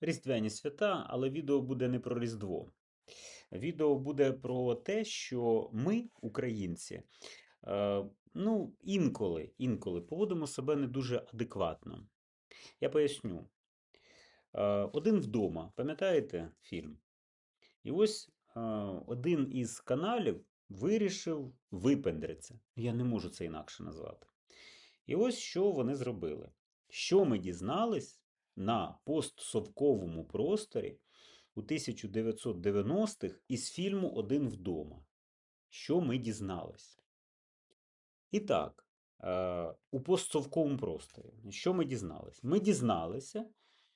Різдвяні свята, але відео буде не про Різдво. Відео буде про те, що ми, українці, е, ну, інколи, інколи поводимо себе не дуже адекватно. Я поясню. Е, Один вдома, пам'ятаєте фільм? І ось е, один із каналів вирішив випендритися. Я не можу це інакше назвати. І ось що вони зробили. Що ми дізнались на постсовковому просторі у 1990-х із фільму Один вдома. Що ми дізнались? І так, е, у постсовковому просторі. Що ми дізнались? Ми дізналися,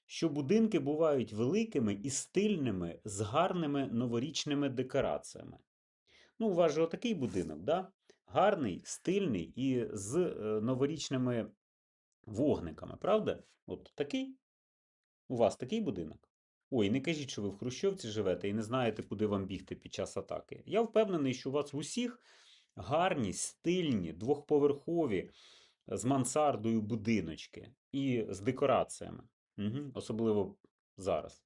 що будинки бувають великими і стильними з гарними новорічними декораціями. Ну, у вас же отакий будинок, да? гарний, стильний і з е, новорічними вогниками, правда? От такий? У вас такий будинок? Ой, не кажіть, що ви в Хрущовці живете і не знаєте, куди вам бігти під час атаки. Я впевнений, що у вас в усіх гарні, стильні, двохповерхові з мансардою будиночки і з декораціями. Угу, особливо зараз.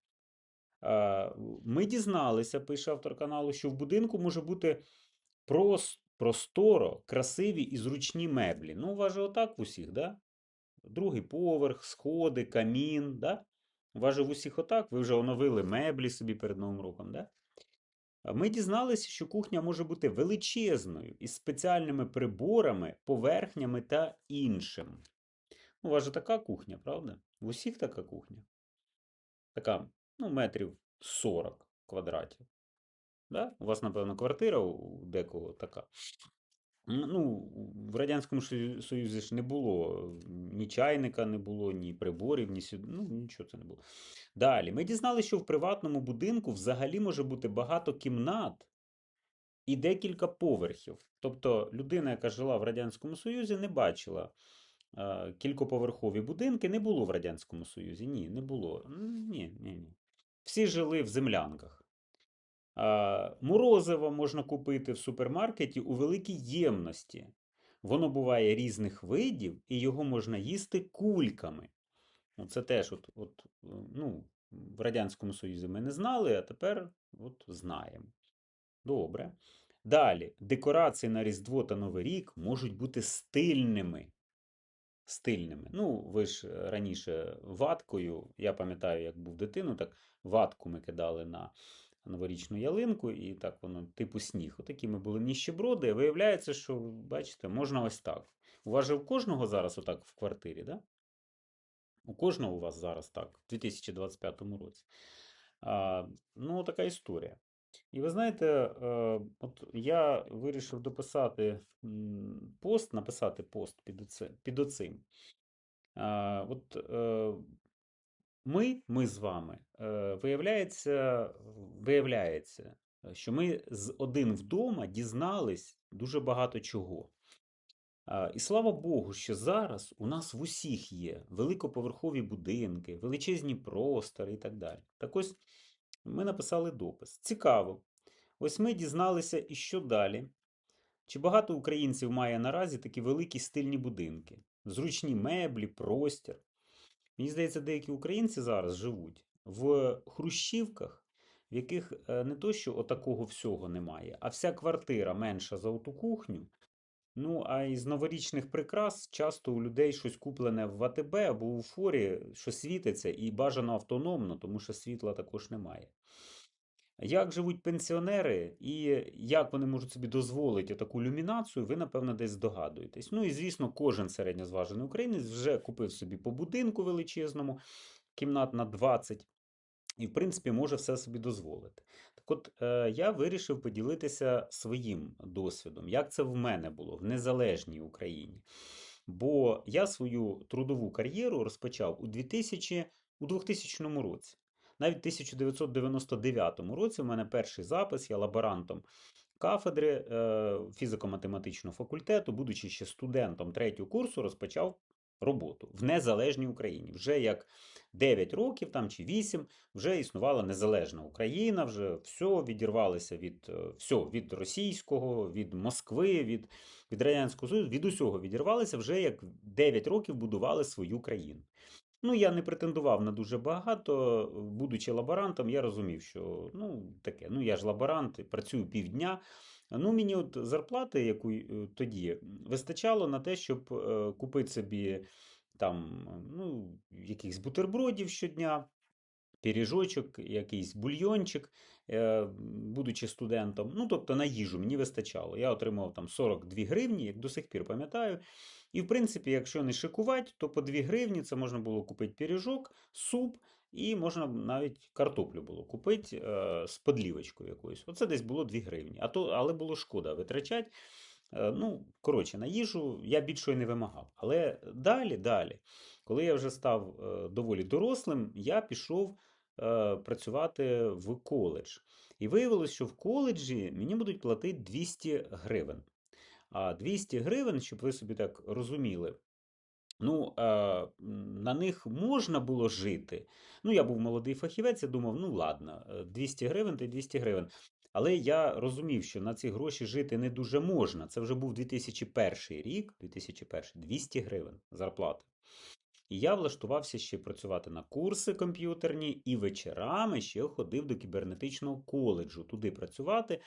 Е, Ми дізналися, пише автор каналу, що в будинку може бути прос- просторо, красиві і зручні меблі. Ну, у вас же отак в усіх, да? Другий поверх, сходи, камін, да? У в усіх отак, ви вже оновили меблі собі перед Новим роком, да? Ми дізналися, що кухня може бути величезною із спеціальними приборами, поверхнями та іншим. У вас же така кухня, правда? В усіх така кухня. Така, ну, метрів 40 квадратів. Да? У вас, напевно, квартира у декого така. Ну, в Радянському Союзі ж не було ні чайника, не було, ні приборів, ні сюди. Ну, нічого це не було. Далі, ми дізналися, що в приватному будинку взагалі може бути багато кімнат і декілька поверхів. Тобто людина, яка жила в Радянському Союзі, не бачила е, кількоповерхові будинки. Не було в Радянському Союзі. Ні, не було. Ні, ні, ні. Всі жили в землянках. Морозиво можна купити в супермаркеті у великій ємності. Воно буває різних видів, і його можна їсти кульками. Ну, Це теж от, от, е, ну, в Радянському Союзі ми не знали, а тепер от знаємо. Добре. Далі, декорації на Різдво та Новий рік можуть бути стильними. Стильними. Ну, ви ж е, раніше ваткою, я пам'ятаю, як був дитину, так ватку ми кидали на новорічну ялинку, і так воно, типу сніг. Отакі ми були ніщеброди. Виявляється, що, бачите, можна ось так. У вас же в кожного зараз отак в квартирі, да? У кожного у вас зараз так, в 2025 році. А, ну, така історія. І ви знаєте, е, от я вирішив дописати пост, написати пост під, оцим. От е, ми, ми з вами, е, виявляється, виявляється, що ми з один вдома дізнались дуже багато чого. І слава Богу, що зараз у нас в усіх є великоповерхові будинки, величезні простори і так далі. Так ось ми написали допис. Цікаво. Ось ми дізналися, і що далі. Чи багато українців має наразі такі великі стильні будинки, зручні меблі, простір. Мені здається, деякі українці зараз живуть в хрущівках, в яких е, не то, що отакого всього немає, а вся квартира менша за оту кухню. Ну, а із новорічних прикрас часто у людей щось куплене в АТБ або у форі, що світиться, і бажано автономно, тому що світла також немає. Як живуть пенсіонери і як вони можуть собі дозволити таку люмінацію, ви, напевно, десь здогадуєтесь. Ну і, звісно, кожен середньозважений українець вже купив собі по будинку величезному, кімнат на 20, і, в принципі, може все собі дозволити. Так от, е, я вирішив поділитися своїм досвідом, як це в мене було в незалежній Україні. Бо я свою трудову кар'єру розпочав у 2000, у 2000 році. Навіть в 1999 році у мене перший запис, я лаборантом кафедри е, фізико-математичного факультету, будучи ще студентом третього курсу, розпочав роботу в незалежній Україні. Вже як 9 років там чи 8 вже існувала незалежна Україна, вже все відірвалося від е, все, від російського, від Москви, від, від Радянського Союзу, від усього відірвалися вже як 9 років будували свою країну. Ну, я не претендував на дуже багато. Будучи лаборантом, я розумів, що ну, таке, ну я ж лаборант, працюю півдня. Ну, мені от зарплати, яку е, тоді вистачало на те, щоб е, купити собі там, ну, якихось бутербродів щодня, пиріжочок, якийсь бульйончик, е, будучи студентом. Ну, тобто на їжу мені вистачало. Я отримав там 42 гривні, як до сих пір пам'ятаю. І, в принципі, якщо не шикувати, то по 2 гривні це можна було купити пиріжок, суп, і можна навіть картоплю було купити е, з подлівочкою якоюсь. Оце десь було 2 гривні. А то, але було шкода витрачати. Е, ну, коротше, на їжу я більшого не вимагав. Але далі, далі, коли я вже став е, доволі дорослим, я пішов е, працювати в коледж. І виявилось, що в коледжі мені будуть платити 200 гривень. А 200 гривень, щоб ви собі так розуміли, ну, е, на них можна було жити. Ну, я був молодий фахівець, я думав, ну ладно, е, 200 гривень й 200 гривень. Але я розумів, що на ці гроші жити не дуже можна. Це вже був 2001 рік, 2001, 200 гривень зарплати. І я влаштувався ще працювати на курси комп'ютерні, і вечорами ще ходив до кібернетичного коледжу туди працювати.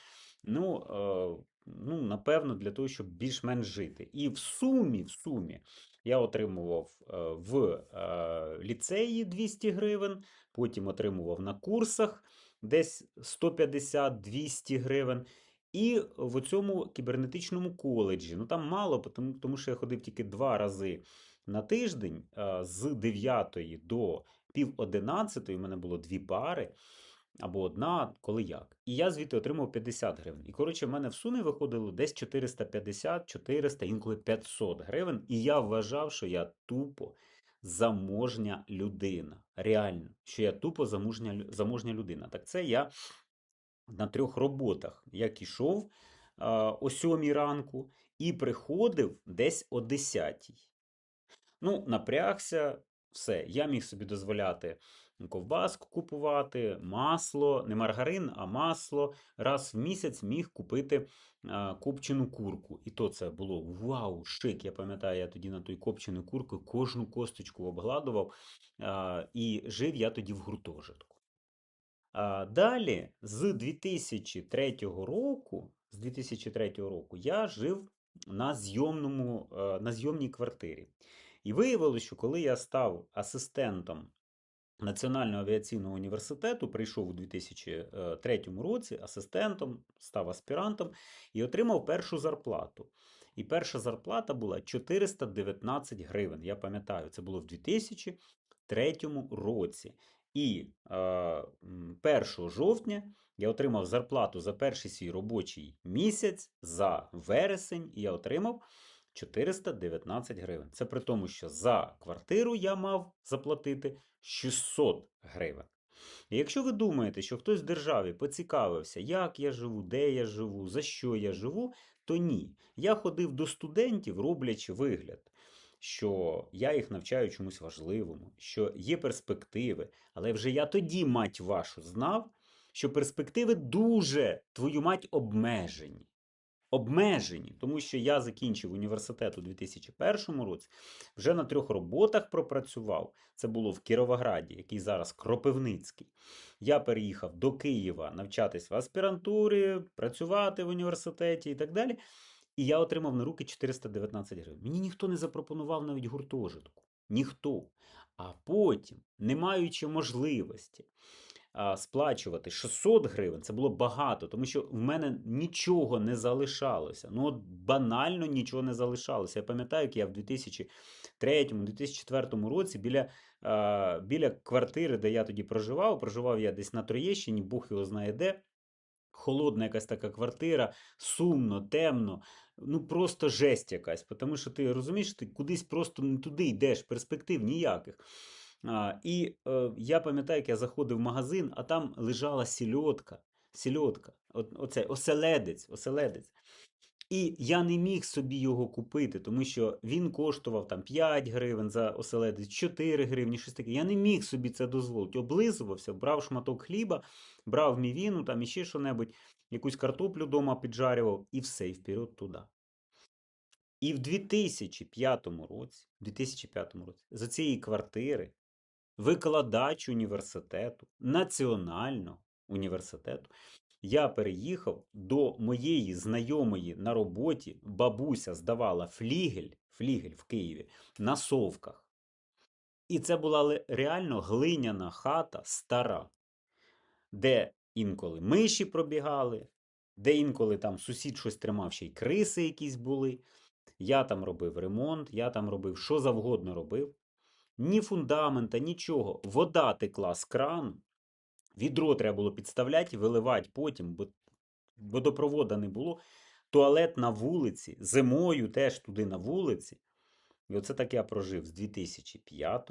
Ну, е, ну, напевно, для того, щоб більш-менш жити. І в сумі, в сумі, я отримував е, в е, ліцеї 200 гривень, потім отримував на курсах десь 150-200 гривень. І в цьому кібернетичному коледжі. Ну там мало, тому, тому що я ходив тільки два рази на тиждень е, з 9 до пів 11 у мене було дві пари. Або одна, коли як. І я звідти отримав 50 гривень. І, коротше, в мене в сумі виходило десь 450, 400, інколи 500 гривень. І я вважав, що я тупо заможня людина. Реально, що я тупо заможня, заможня людина. Так це я на трьох роботах. Як ішов о 7 ранку і приходив десь о 10. Ну, напрягся, все. Я міг собі дозволяти ковбаску купувати, масло, не маргарин, а масло. Раз в місяць міг купити а, копчену курку. І то це було вау, шик. Я пам'ятаю, я тоді на той копчену курку кожну косточку обгладував. А, і жив я тоді в гуртожитку. А, далі, з 2003 року, з 2003 року я жив на зйомному, е, на зйомній квартирі. І виявилося, що коли я став асистентом Національного авіаційного університету, прийшов у 2003 році асистентом, став аспірантом і отримав першу зарплату. І перша зарплата була 419 гривень. Я пам'ятаю, це було в 2003 році. І е, 1 жовтня я отримав зарплату за перший свій робочий місяць за вересень, і я отримав 419 гривень. Це при тому, що за квартиру я мав заплатити 600 гривень. І якщо ви думаєте, що хтось в державі поцікавився, як я живу, де я живу, за що я живу, то ні. Я ходив до студентів, роблячи вигляд, що я їх навчаю чомусь важливому, що є перспективи. Але вже я тоді, мать вашу, знав, що перспективи дуже, твою мать, обмежені. Обмежені, тому що я закінчив університет у 2001 році, вже на трьох роботах пропрацював. Це було в Кіровограді, який зараз Кропивницький. Я переїхав до Києва навчатись в аспірантурі, працювати в університеті і так далі. І я отримав на руки 419 гривень. Мені ніхто не запропонував навіть гуртожитку. Ніхто. А потім, не маючи можливості сплачувати 600 гривень, це було багато, тому що в мене нічого не залишалося. Ну, от банально нічого не залишалося. Я пам'ятаю, як я в 2003-2004 році біля, біля квартири, де я тоді проживав, проживав я десь на Троєщині, Бог його знає де. Холодна якась така квартира, сумно, темно, ну просто жесть якась. Тому що ти розумієш, ти кудись просто не туди йдеш, перспектив ніяких. А, і е, я пам'ятаю, як я заходив в магазин, а там лежала сільотка. Сільотка, от, оце, оселедець, оселедець. І я не міг собі його купити, тому що він коштував там 5 гривень за оселедець, 4 гривні, щось таке. Я не міг собі це дозволити. Облизувався, брав шматок хліба, брав мівіну, там іще що-небудь, якусь картоплю вдома піджарював, і все, і вперед туди. І в 2005 році, 2005 році за цієї квартири викладач університету, національного університету, я переїхав до моєї знайомої на роботі. Бабуся здавала флігель, флігель в Києві на совках. І це була реально глиняна хата стара, де інколи миші пробігали, де інколи там сусід щось тримав, ще й криси якісь були. Я там робив ремонт, я там робив що завгодно робив. Ні фундамента, нічого. Вода текла з крану. Відро треба було підставляти і виливати потім, бо водопровода не було. Туалет на вулиці, зимою теж туди на вулиці. І оце так я прожив з 2005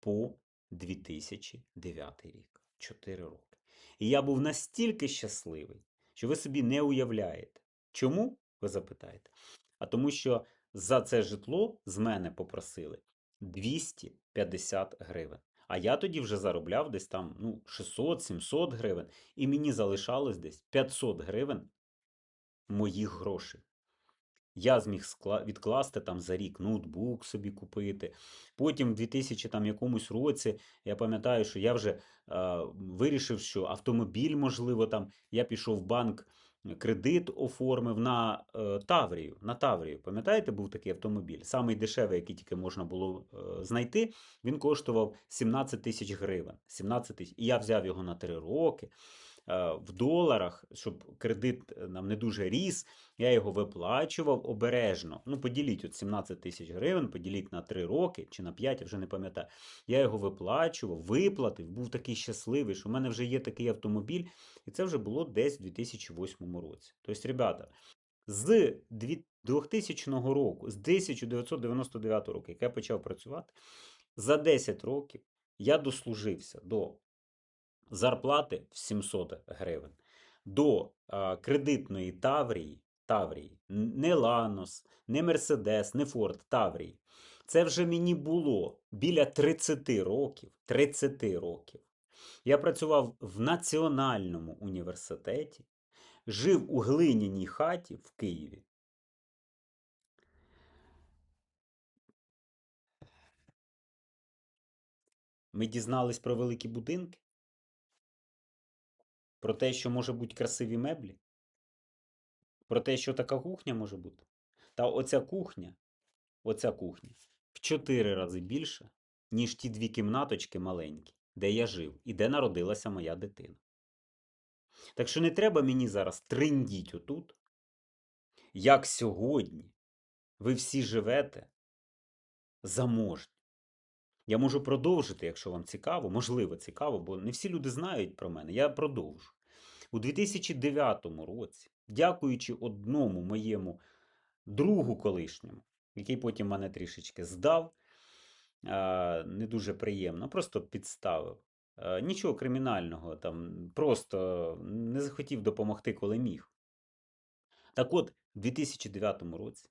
по 2009 рік. 4 роки. І я був настільки щасливий, що ви собі не уявляєте. Чому? Ви запитаєте? А тому що за це житло з мене попросили 250 гривень. А я тоді вже заробляв десь там ну, 600-700 гривень, і мені залишалось десь 500 гривень моїх грошей. Я зміг відкласти там за рік ноутбук собі купити. Потім в 2000 там якомусь році я пам'ятаю, що я вже е, вирішив, що автомобіль, можливо, там я пішов в банк, кредит оформив на е, Таврію. На Таврію. Пам'ятаєте, був такий автомобіль? Самий дешевий, який тільки можна було е, знайти, він коштував 17 тисяч гривень. 17 тисяч. І я взяв його на 3 роки. Е, В доларах, щоб кредит е, нам не дуже ріс, я його виплачував обережно. Ну, поділіть от 17 тисяч гривень, поділіть на 3 роки чи на 5, я вже не пам'ятаю. Я його виплачував, виплатив, був такий щасливий, що в мене вже є такий автомобіль, і це вже було десь в 2008 році. Тобто, ребята, з 2000 року, з 1999 року, як я почав працювати, за 10 років я дослужився до зарплати в 700 гривень, до а, кредитної Таврії, Таврії, не Ланос, не Мерседес, не Форд, Таврії. Це вже мені було біля 30 років. 30 років. Я працював в Національному університеті, жив у глиняній хаті в Києві. Ми дізнались про великі будинки, про те, що може бути красиві меблі, про те, що така кухня може бути. Та оця кухня, оця кухня в 4 рази більша, ніж ті дві кімнаточки маленькі, де я жив і де народилася моя дитина. Так що не треба мені зараз триндіть отут, як сьогодні ви всі живете заможні. Я можу продовжити, якщо вам цікаво, можливо, цікаво, бо не всі люди знають про мене. Я продовжу. У 2009 році, дякуючи одному моєму другу колишньому, який потім мене трішечки здав, не дуже приємно, просто підставив. Нічого кримінального, там, просто не захотів допомогти, коли міг. Так от, у 2009 році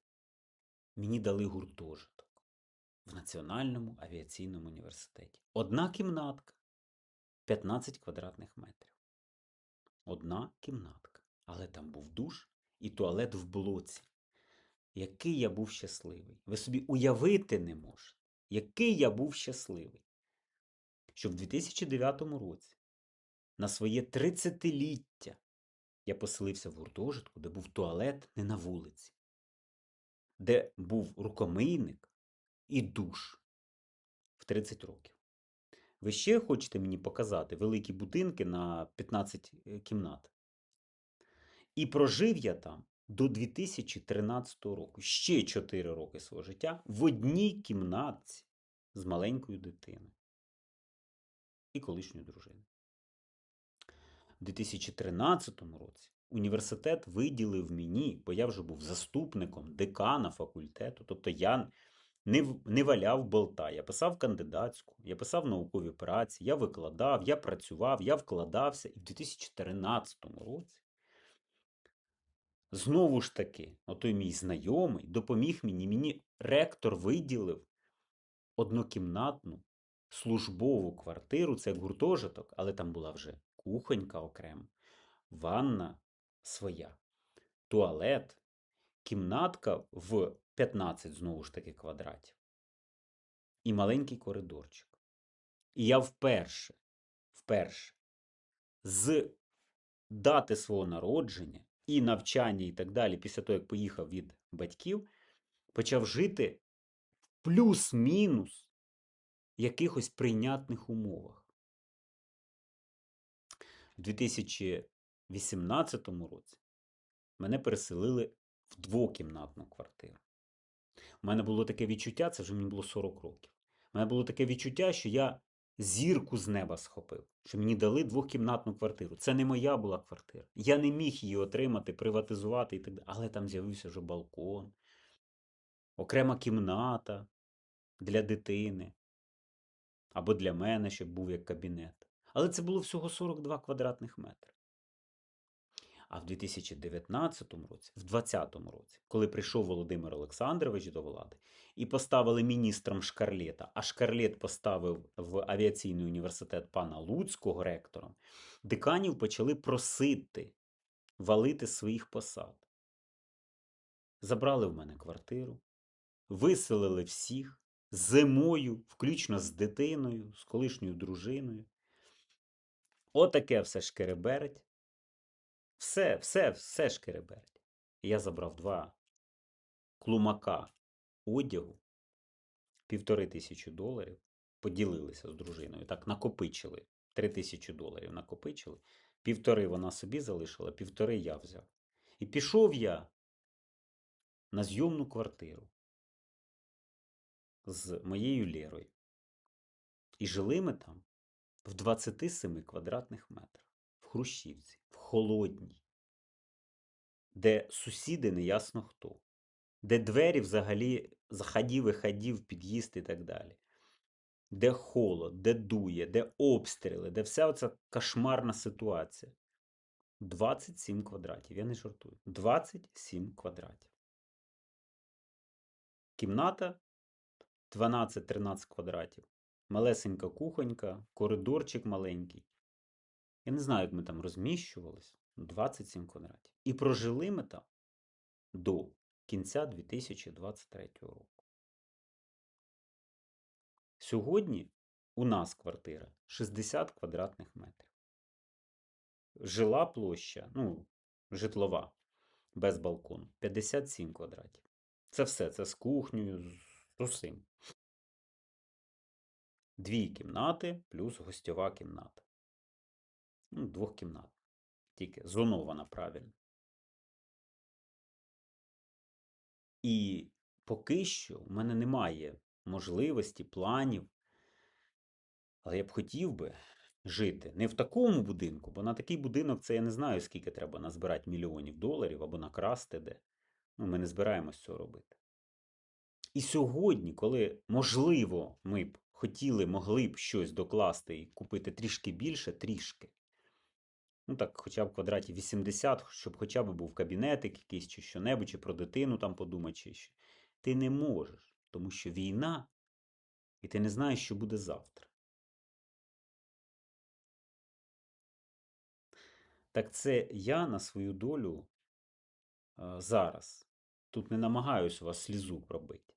мені дали гуртожиток Національному авіаційному університеті. Одна кімнатка, 15 квадратних метрів. Одна кімнатка. Але там був душ і туалет в блоці. Який я був щасливий. Ви собі уявити не можете, який я був щасливий. Що в 2009 році на своє 30-ліття я поселився в гуртожитку, де був туалет не на вулиці, де був рукомийник і душ в 30 років. Ви ще хочете мені показати великі будинки на 15 е, кімнат? І прожив я там до 2013 року, ще 4 роки свого життя в одній кімнатці з маленькою дитиною і колишньою дружиною. У 2013 році університет виділив мені, бо я вже був заступником декана факультету, тобто я не, не валяв болта. Я писав кандидатську, я писав наукові праці, я викладав, я працював, я вкладався. І в 2014 році знову ж таки, отой мій знайомий допоміг мені. Мені ректор виділив однокімнатну службову квартиру, це гуртожиток, але там була вже кухонька окремо, ванна своя, туалет, кімнатка в 15 знову ж таки квадратів і маленький коридорчик. І я вперше, вперше з дати свого народження і навчання, і так далі, після того, як поїхав від батьків, почав жити в плюс-мінус якихось прийнятних умовах. У 2018 році мене переселили в двокімнатну квартиру. У мене було таке відчуття, це вже мені було 40 років. У мене було таке відчуття, що я зірку з неба схопив, що мені дали двокімнатну квартиру. Це не моя була квартира. Я не міг її отримати, приватизувати і так далі. Але там з'явився вже балкон, окрема кімната для дитини або для мене, щоб був як кабінет. Але це було всього 42 квадратних метри. А в 2019 році, в 2020 році, коли прийшов Володимир Олександрович до влади і поставили міністром Шкарлета, а Шкарлет поставив в авіаційний університет пана Луцького ректором, деканів почали просити валити своїх посад. Забрали в мене квартиру, виселили всіх зимою, включно з дитиною, з колишньою дружиною. Отаке все шкереберть. Все, все, все шкереберть. Я забрав два клумака одягу, півтори тисячі доларів, поділилися з дружиною. Так, накопичили. Три тисячі доларів накопичили. Півтори вона собі залишила, півтори я взяв. І пішов я на зйомну квартиру з моєю Лєрою. І жили ми там в 27 квадратних метрах, Хрущівці, в холодній, де сусіди неясно хто, де двері взагалі заходів, виходів, під'їзд і так далі, де холод, де дує, де обстріли, де вся оця кошмарна ситуація. 27 квадратів, я не жартую. 27 квадратів. Кімната 12-13 квадратів. Малесенька кухонька, коридорчик маленький. Я не знаю, як ми там розміщувались. 27 квадратів. І прожили ми там до кінця 2023 року. Сьогодні у нас квартира 60 квадратних метрів. Жила площа, ну, житлова, без балкону 57 квадратів. Це все, це з кухнею, з усім. Дві кімнати плюс гостьова кімната. Ну, двох кімнат. Тільки зонована правильно. І поки що в мене немає можливості, планів. Але я б хотів би жити не в такому будинку, бо на такий будинок це я не знаю, скільки треба назбирати мільйонів доларів або накрасти де. Ну, ми не збираємось цього робити. І сьогодні, коли, можливо, ми б хотіли, могли б щось докласти і купити трішки більше, трішки. Ну так, хоча б квадратів 80, щоб хоча б був кабінетик якийсь чи що-небудь, чи про дитину там подумати, чи що. Ти не можеш, тому що війна, і ти не знаєш, що буде завтра. Так це я на свою долю а, зараз. Тут не намагаюся вас слізу пробити.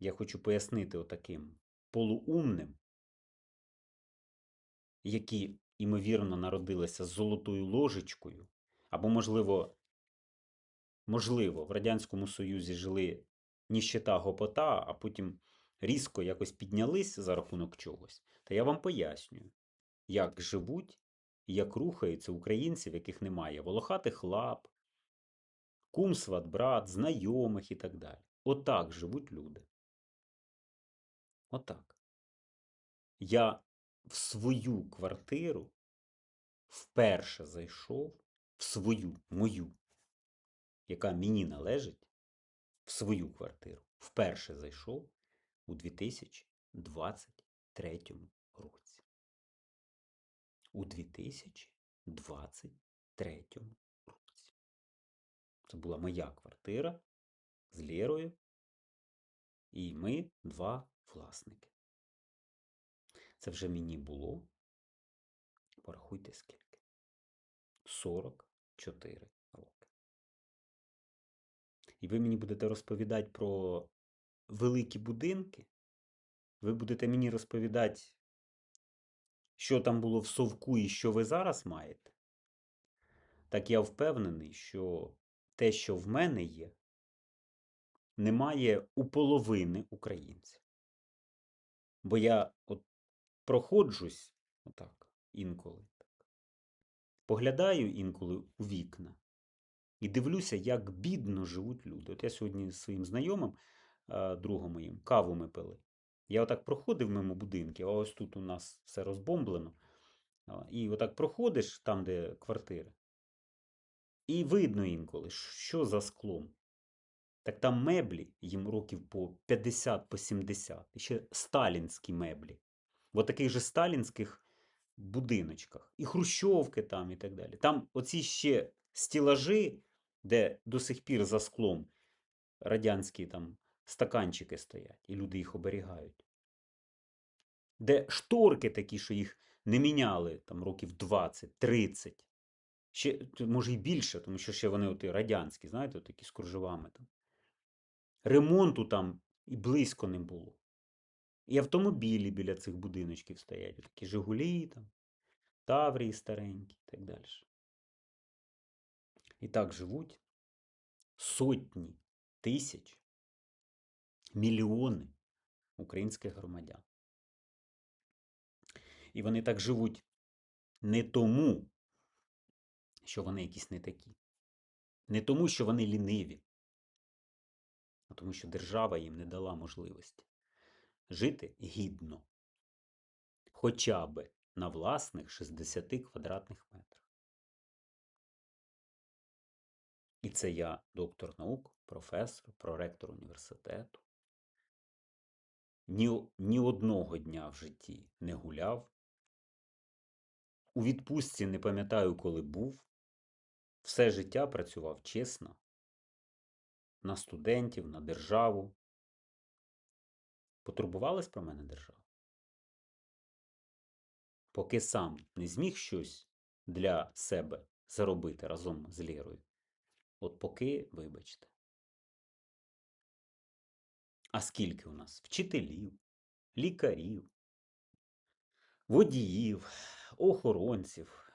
Я хочу пояснити отаким полуумним, які, ймовірно, народилися з золотою ложечкою, або, можливо, можливо, в Радянському Союзі жили ніщета гопота, а потім різко якось піднялись за рахунок чогось. Та я вам пояснюю, як живуть і як рухаються українці, в яких немає волохатих лап, кум, сват, брат, знайомих і так далі. Отак живуть люди. Отак. Я в свою квартиру вперше зайшов в свою, мою, яка мені належить, в свою квартиру. Вперше зайшов у 2023 році. У 2023 році. Це була моя квартира з Лєрою. І ми два власники. Це вже мені було. Порахуйте скільки. 44 роки. І ви мені будете розповідати про великі будинки, ви будете мені розповідати, що там було в совку і що ви зараз маєте, так я впевнений, що те, що в мене є, немає у половини українців. Бо я от проходжусь отак інколи. Поглядаю інколи у вікна і дивлюся, як бідно живуть люди. От я сьогодні з своїм знайомим, е, другом моїм, каву ми пили. Я отак проходив мимо будинків, а ось тут у нас все розбомблено. І отак проходиш там, де квартири, і видно інколи, що за склом. Так там меблі їм років по 50, по 70. І ще сталінські меблі. В таких же сталінських будиночках. І хрущовки там, і так далі. Там оці ще стілажі, де до сих пір за склом радянські там стаканчики стоять, і люди їх оберігають. Де шторки такі, що їх не міняли там років 20-30. Ще, може, і більше, тому що ще вони от радянські, знаєте, такі з кружевами там. Ремонту там і близько не було. І автомобілі біля цих будиночків стоять. Такі Жигулі, там, Таврії старенькі і так далі. І так живуть сотні тисяч, мільйони українських громадян. І вони так живуть не тому, що вони якісь не такі. Не тому, що вони ліниві, а тому, що держава їм не дала можливості жити гідно, хоча би на власних 60 квадратних метрах. І це я, доктор наук, професор, проректор університету. Ні, ні одного дня в житті не гуляв. У відпустці не пам'ятаю, коли був. Все життя працював чесно, на студентів, на державу. Потурбувалась про мене держава? Поки сам не зміг щось для себе заробити разом з Лєрою. От поки, вибачте. А скільки у нас вчителів, лікарів, водіїв, охоронців,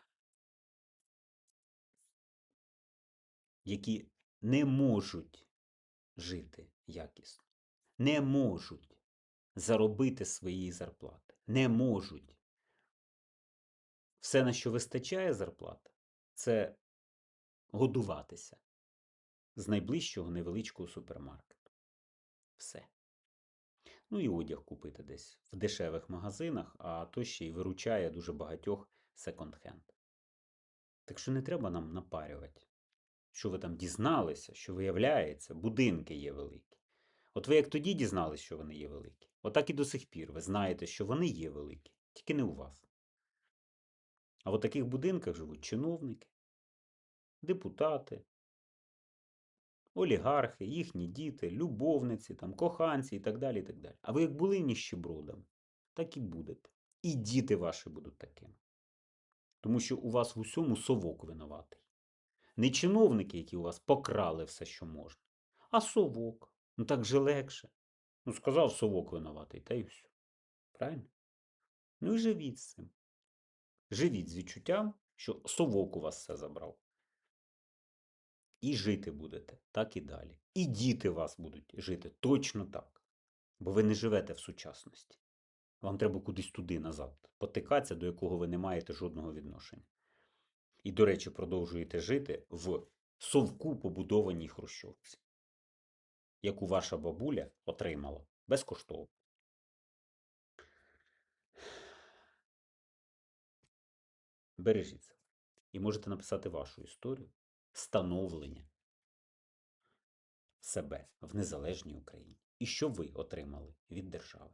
які не можуть жити якісно, не можуть заробити свої зарплати, не можуть. Все, на що вистачає зарплата, це годуватися з найближчого невеличкого супермаркету. Все. Ну і одяг купити десь в дешевих магазинах, а то ще й виручає дуже багатьох секонд-хенд. Так що не треба нам напарювати, що ви там дізналися, що виявляється, будинки є великі. От ви як тоді дізналися, що вони є великі, отак і до сих пір ви знаєте, що вони є великі, тільки не у вас. А в таких будинках живуть чиновники, депутати, олігархи, їхні діти, любовниці, там, коханці і так далі. і так далі. А ви як були ніщебродами, так і будете. І діти ваші будуть такими. Тому що у вас в усьому совок винуватий. Не чиновники, які у вас покрали все, що можна, а совок. Ну так же легше. Ну, сказав совок винуватий, та й все. Правильно? Ну і живіть з цим. Живіть з відчуттям, що совок у вас все забрав. І жити будете так і далі. І діти вас будуть жити точно так. Бо ви не живете в сучасності. Вам треба кудись туди назад, потикатися, до якого ви не маєте жодного відношення. І, до речі, продовжуєте жити в совку побудованій хрущовці, яку ваша бабуля отримала безкоштовно. Бережіться. І можете написати вашу історію становлення себе в незалежній Україні. І що ви отримали від держави.